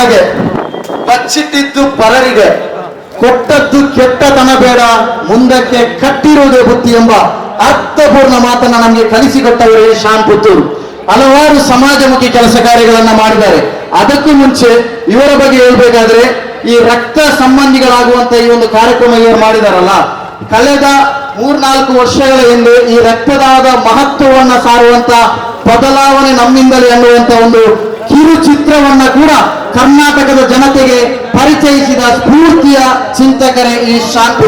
ತನಗೆ ಬಚ್ಚಿಟ್ಟಿದ್ದು ಪರರಿಗೆ, ಕೊಟ್ಟದ್ದು ಕೆಟ್ಟತನ ಬೇಡ, ಮುಂದಕ್ಕೆ ಕಟ್ಟಿರುವುದೇ ಬುತ್ತಿ ಎಂಬ ಅರ್ಥಪೂರ್ಣ ಮಾತನ್ನ ನಮಗೆ ಕಲಿಸಿಕೊಟ್ಟವರು ಶಾನ್ ಪುತ್ತೂರು ಹಲವಾರು ಸಮಾಜಮುಖಿ ಕೆಲಸ ಕಾರ್ಯಗಳನ್ನ ಮಾಡಿದ್ದಾರೆ. ಅದಕ್ಕೂ ಮುಂಚೆ ಇವರ ಬಗ್ಗೆ ಹೇಳ್ಬೇಕಾದ್ರೆ, ಈ ರಕ್ತ ಸಂಬಂಧಿಗಳಾಗುವಂತ ಈ ಒಂದು ಕಾರ್ಯಕ್ರಮ ಇವರು ಮಾಡಿದಾರಲ್ಲ, ಕಳೆದ ಮೂರ್ನಾಲ್ಕು ವರ್ಷಗಳ ಹಿಂದೆ ಈ ರಕ್ತದಾದ ಮಹತ್ವವನ್ನ ಸಾರುವಂತ ಬದಲಾವಣೆ ನಮ್ಮಿಂದಲೇ ಅನ್ನುವಂತ ಒಂದು ಚಿತ್ರವನ್ನ ಕೂಡ ಕರ್ನಾಟಕದ ಜನತೆಗೆ ಪರಿಚಯಿಸಿದ ಸ್ಫೂರ್ತಿಯ ಚಿಂತಕರೇ ಈ ಶಾಂತ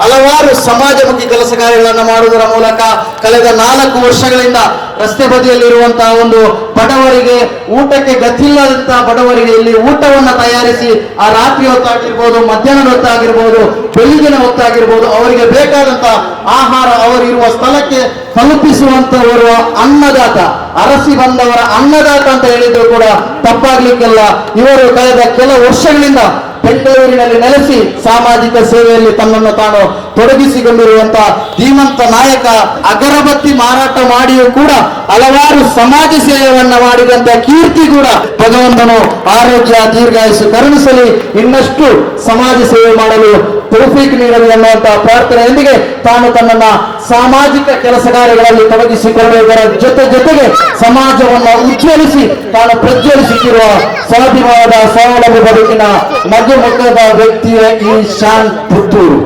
ಹಲವಾರು ಸಮಾಜಮುಖಿ ಕೆಲಸ ಕಾರ್ಯಗಳನ್ನು ಮಾಡುವುದರ ಮೂಲಕ ಕಳೆದ ನಾಲ್ಕು ವರ್ಷಗಳಿಂದ ರಸ್ತೆ ಬದಿಯಲ್ಲಿರುವಂತಹ ಒಂದು ಬಡವರಿಗೆ ಊಟಕ್ಕೆ ಗತಿಲ್ಲದಂತಹ ಬಡವರಿಗೆ ಇಲ್ಲಿ ಊಟವನ್ನ ತಯಾರಿಸಿ ಆ ರಾತ್ರಿ ಹೊತ್ತಾಗಿರ್ಬೋದು, ಮಧ್ಯಾಹ್ನದ ಹೊತ್ತಾಗಿರ್ಬೋದು ಬೆಳಗಿನ ಹೊತ್ತಾಗಿರ್ಬೋದು, ಅವರಿಗೆ ಬೇಕಾದಂತಹ ಆಹಾರ ಅವರಿರುವ ಸ್ಥಳಕ್ಕೆ ತಲುಪಿಸುವಂತವರು ಅನ್ನದಾತ, ಅರಸಿ ಬಂದವರ ಅನ್ನದಾತ ಅಂತ ಹೇಳಿದ್ರು ಕೂಡ ತಪ್ಪಾಗ್ಲಿಕ್ಕಿಲ್ಲ. ಇವರು ಕಳೆದ ಕೆಲ ವರ್ಷಗಳಿಂದ ಬೆಂಗಳೂರಿನಲ್ಲಿ ನೆಲೆಸಿ ಸಾಮಾಜಿಕ ಸೇವೆಯಲ್ಲಿ ತನ್ನನ್ನು ತಾನು ತೊಡಗಿಸಿಕೊಂಡಿರುವಂತ ಧೀಮಂತ ನಾಯಕ ಅಗರಬತ್ತಿ ಮಾರಾಟ ಮಾಡಿಯೂ ಕೂಡ ಹಲವಾರು ಸಮಾಜ ಸೇವೆಯನ್ನ ಮಾಡಿದಂತ ಕೀರ್ತಿ ಕೂಡ ಭಗವಂತನು ಆರೋಗ್ಯ ದೀರ್ಘಾಯಿಸಿ ಕರುಣಿಸಲಿ ಇನ್ನಷ್ಟು ಸಮಾಜ ಸೇವೆ ಮಾಡಲು ತೌಫೀಕ್ ನೀಡಲಿ ಅನ್ನುವಂತಹ ಪ್ರಾರ್ಥನೆಯೊಂದಿಗೆ ತಾನು ತನ್ನನ್ನ ಸಾಮಾಜಿಕ ಕೆಲಸ ಕಾರ್ಯಗಳಲ್ಲಿ ತೊಡಗಿಸಿಕೊಳ್ಳುವುದರ ಜೊತೆ ಜೊತೆಗೆ ಸಮಾಜವನ್ನು ಉಜ್ವಲಿಸಿ ತಾನು ಪ್ರಜ್ವಲಿಸುತ್ತಿರುವ ಸ್ವಾಭಿಮಾನದ ಸ್ವಾವಲಂಬಿ ಬದುಕಿನ ಮಗುಮುಖದ ವ್ಯಕ್ತಿಯ ಈ ಶಾನ್ ಪುತ್ತೂರು